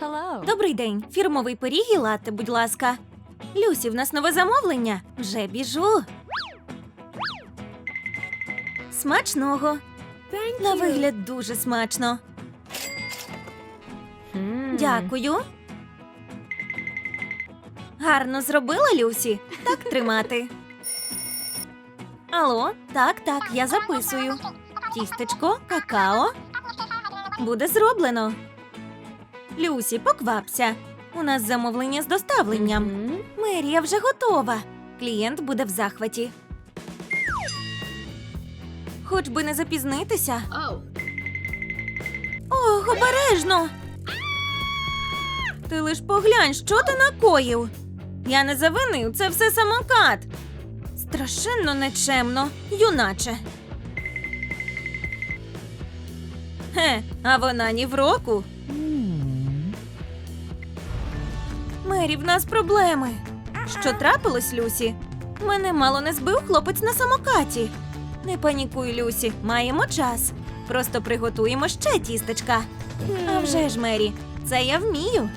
Hello. Добрий день. Фірмовий пиріг і латте, будь ласка. Люсі, в нас нове замовлення. Вже біжу. Смачного. Thank На you. вигляд дуже смачно. Hmm. Дякую. Гарно зробила Люсі. Так тримати. Алло, так, так, я записую. Тістечко, какао. Буде зроблено. Люсі, поквапся. У нас замовлення з доставленням. Мерія вже готова. Клієнт буде в захваті. Хоч би не запізнитися. Oh. Ох, обережно. Ти лиш поглянь, що ти накоїв. Я не завинив, це все самокат. Страшенно нечемно, юначе. Хе, а вона ні в року. Мері, в нас проблеми. Що трапилось, Люсі? Мене мало не збив хлопець на самокаті. Не панікуй, Люсі, маємо час. Просто приготуємо ще тістечка. А вже ж, Мері, це я вмію.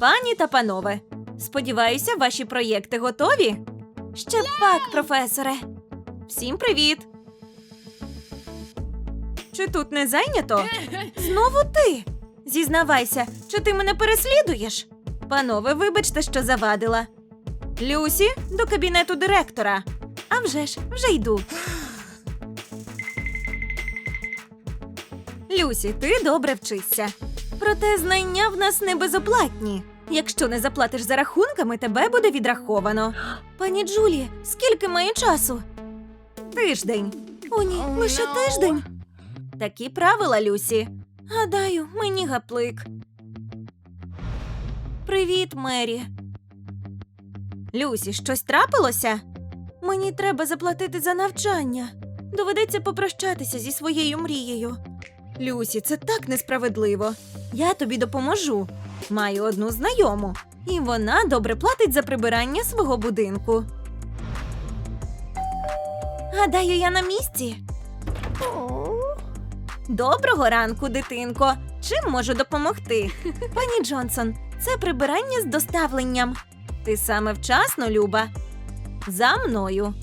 Пані та панове, сподіваюся, ваші проєкти готові? Ще пак, професоре. Всім привіт. Чи тут не зайнято? Знову ти. Зізнавайся, чи ти мене переслідуєш? Панове, вибачте, що завадила. Люсі, до кабінету директора. А вже ж, вже йду. Люсі, ти добре вчишся. Проте знання в нас не безоплатні. Якщо не заплатиш за рахунками, тебе буде відраховано. Пані Джулі, скільки має часу? Тиждень. О, ні, лише тиждень. Такі правила, Люсі. Гадаю, мені гаплик. Привіт, Мері. Люсі, щось трапилося? Мені треба заплатити за навчання. Доведеться попрощатися зі своєю мрією. Люсі, це так несправедливо. Я тобі допоможу. Маю одну знайому, і вона добре платить за прибирання свого будинку. Гадаю, я на місці. Доброго ранку, дитинко. Чим можу допомогти? Пані Джонсон, це прибирання з доставленням. Ти саме вчасно, Люба. За мною.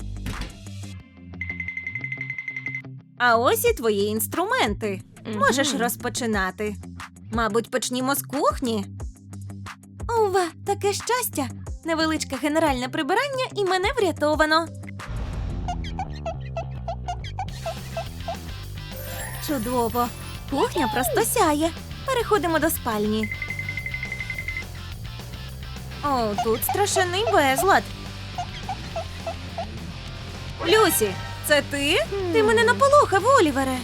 А ось і твої інструменти. Можеш розпочинати. Мабуть, почнімо з кухні. Ова, таке щастя! Невеличке генеральне прибирання і мене врятовано. Чудово. Кухня просто сяє. Переходимо до спальні. О, тут страшенний безлад. Люсі, це ти? Ти мене наполохав, Олівере.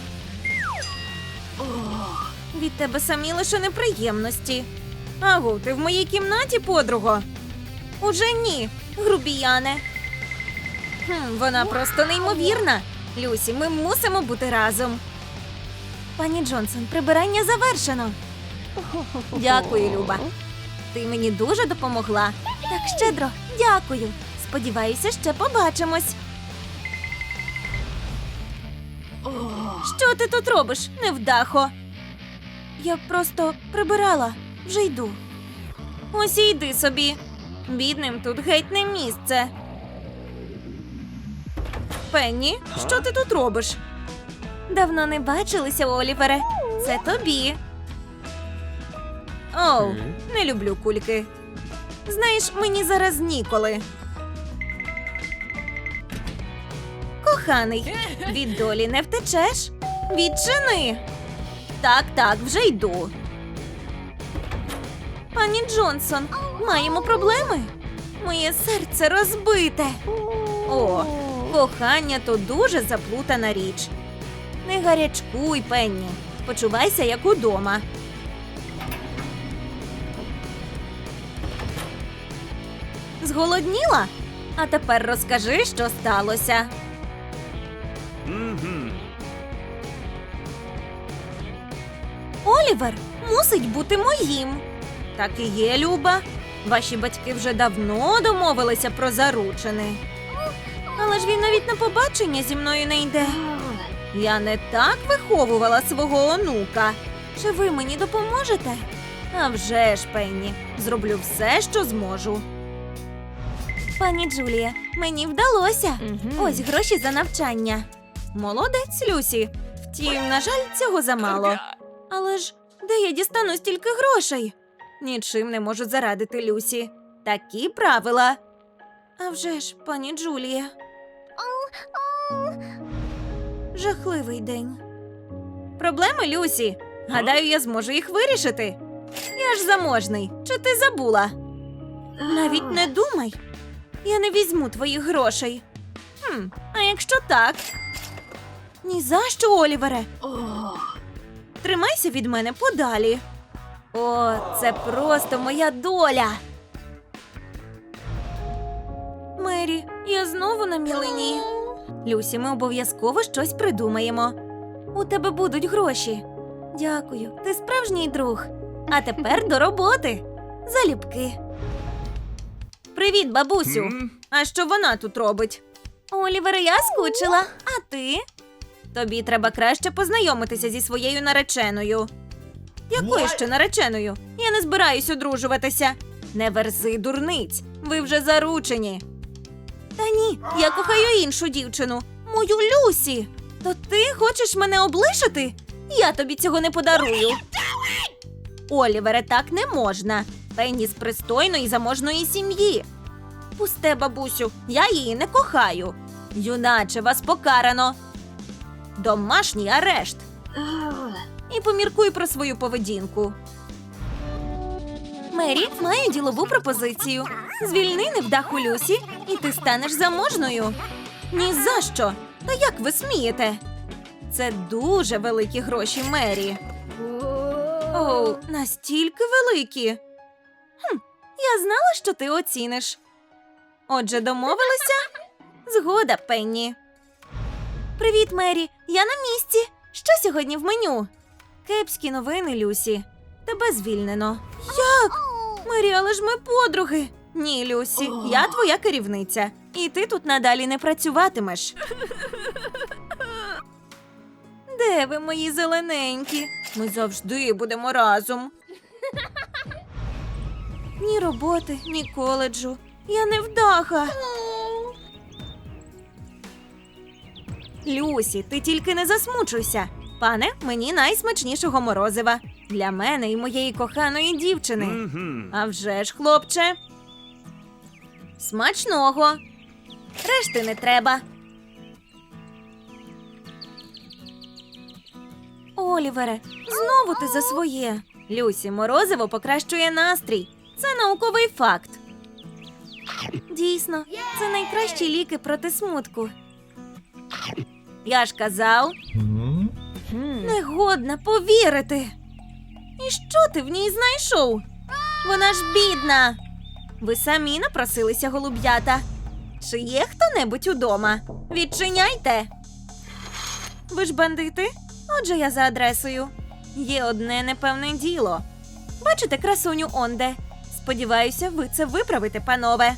Від тебе самі лише неприємності. Агу, ти в моїй кімнаті, подруго? Уже ні, грубіяне. Хм, вона просто неймовірна. Люсі, ми мусимо бути разом. Пані Джонсон, прибирання завершено. Дякую, Люба. Ти мені дуже допомогла. Так щедро, дякую. Сподіваюся, ще побачимось. Що ти тут робиш, невдахо? Я просто прибирала, вже йду. Ось і йди собі. Бідним тут геть не місце. Пенні, що ти тут робиш? Давно не бачилися, Олівере. Це тобі. Оу, не люблю кульки. Знаєш, мені зараз ніколи. Коханий, від долі не втечеш. Відчини. Так, так, вже йду. Пані Джонсон, маємо проблеми. Моє серце розбите. О, кохання то дуже заплутана річ. Не гарячкуй, Пенні. Почувайся як удома. Зголодніла? А тепер розкажи, що сталося. Олівер мусить бути моїм. Так і є, Люба. Ваші батьки вже давно домовилися про заручини. Але ж він навіть на побачення зі мною не йде. Я не так виховувала свого онука. Чи ви мені допоможете? А вже ж, Пенні, зроблю все, що зможу. Пані Джулія, мені вдалося. Ось гроші за навчання. Молодець, Люсі. Втім, на жаль, цього замало. Але ж де я дістану стільки грошей? Нічим не можу зарадити Люсі. Такі правила. А вже ж, пані Джулія. Жахливий день. Проблеми, Люсі. Гадаю, я зможу їх вирішити. Я ж заможний. Чи ти забула? Навіть не думай. Я не візьму твоїх грошей. Хм, а якщо так? Ні за що, Олівере. Тримайся від мене подалі. О, це просто моя доля. Мері, я знову на мілині. Люсі, ми обов'язково щось придумаємо. У тебе будуть гроші. Дякую, ти справжній друг. А тепер до роботи. Залюбки. Привіт, бабусю. А що вона тут робить? Олівере, я скучила. А ти? Тобі треба краще познайомитися зі своєю нареченою. Якою ще нареченою? Я не збираюсь одружуватися. Не верзи дурниць. Ви вже заручені. Та ні, я кохаю іншу дівчину, мою Люсі. То ти хочеш мене облишити? Я тобі цього не подарую. Олівере, так не можна. Пенні з пристойної заможної сім'ї. Пусте, бабусю, я її не кохаю. Юначе вас покарано. Домашній арешт. І поміркуй про свою поведінку. Мері, маю ділову пропозицію. Звільни невдаху Люсі, і ти станеш заможною. Ні за що. Та як ви смієте? Це дуже великі гроші, Мері. Оу, настільки великі. Хм, я знала, що ти оціниш. Отже, домовилися? Згода, Пенні. Привіт, Мері. Я на місці. Що сьогодні в меню? Кепські новини, Люсі. Тебе звільнено. Як? Мері, але ж ми подруги. Ні, Люсі, я твоя керівниця, і ти тут надалі не працюватимеш. Де ви, мої зелененькі? Ми завжди будемо разом. Ні роботи, ні коледжу. Я не вдаха. Люсі, ти тільки не засмучуйся. Пане, мені найсмачнішого морозива. Для мене і моєї коханої дівчини. Мгм. А вже ж, хлопче. Смачного. Решти не треба. Олівере, знову ти за своє. Люсі, морозиво покращує настрій. Це науковий факт. Дійсно, це найкращі ліки проти смутку. Я ж казав, негодна повірити. І що ти в ній знайшов? Вона ж бідна. Ви самі напросилися, голуб'ята. Чи є хто-небудь удома? Відчиняйте. Ви ж бандити? Отже, я за адресою. Є одне непевне діло. Бачите красуню онде? Сподіваюся, ви це виправите, панове.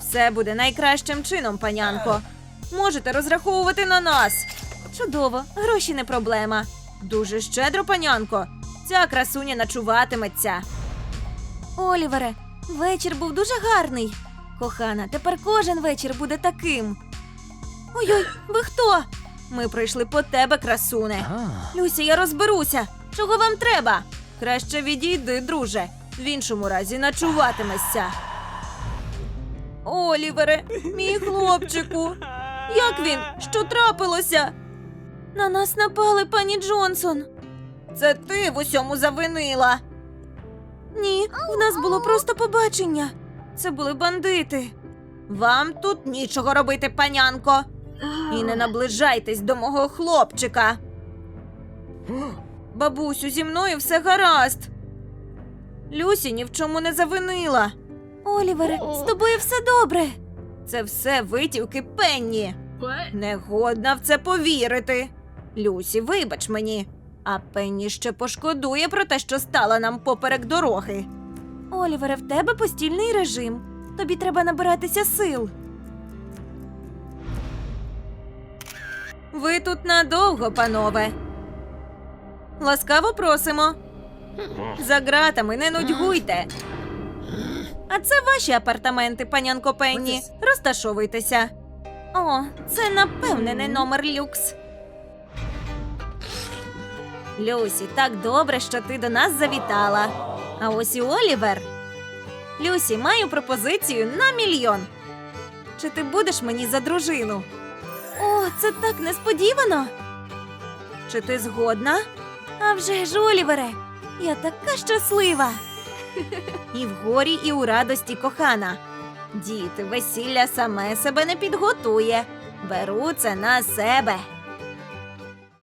Все буде найкращим чином, панянко. Можете розраховувати на нас. Чудово, гроші не проблема. Дуже щедро, панянко. Ця красуня начуватиметься. Олівере, вечір був дуже гарний. Кохана, тепер кожен вечір буде таким. Ой-ой, ви хто? Ми прийшли по тебе, красуне. Люся, я розберуся. Чого вам треба? Краще відійди, друже. В іншому разі начуватимешся. Олівере, мій хлопчику. Як він? Що трапилося? На нас напали, пані Джонсон. Це ти в усьому завинила. Ні, в нас було просто побачення. Це були бандити. Вам тут нічого робити, панянко. І не наближайтесь до мого хлопчика. Бабусю, зі мною все гаразд. Люсі ні в чому не завинила. Олівере, з тобою все добре. Це все витівки Пенні. Не годна в це повірити. Люсі, вибач мені. А Пенні ще пошкодує про те, що стала нам поперек дороги. Олівере, в тебе постільний режим. Тобі треба набиратися сил. Ви тут надовго, панове. Ласкаво просимо. За ґратами не нудьгуйте. А це ваші апартаменти, панянко Пенні. Розташовуйтеся. О, це напевне не номер люкс. Люсі, так добре, що ти до нас завітала. А ось і Олівер. Люсі, маю пропозицію на мільйон. Чи ти будеш мені за дружину? О, це так несподівано. Чи ти згодна? А вже ж, Олівере, я така щаслива. І в горі, і у радості кохана. Діти, весілля саме себе не підготує. Беру це на себе.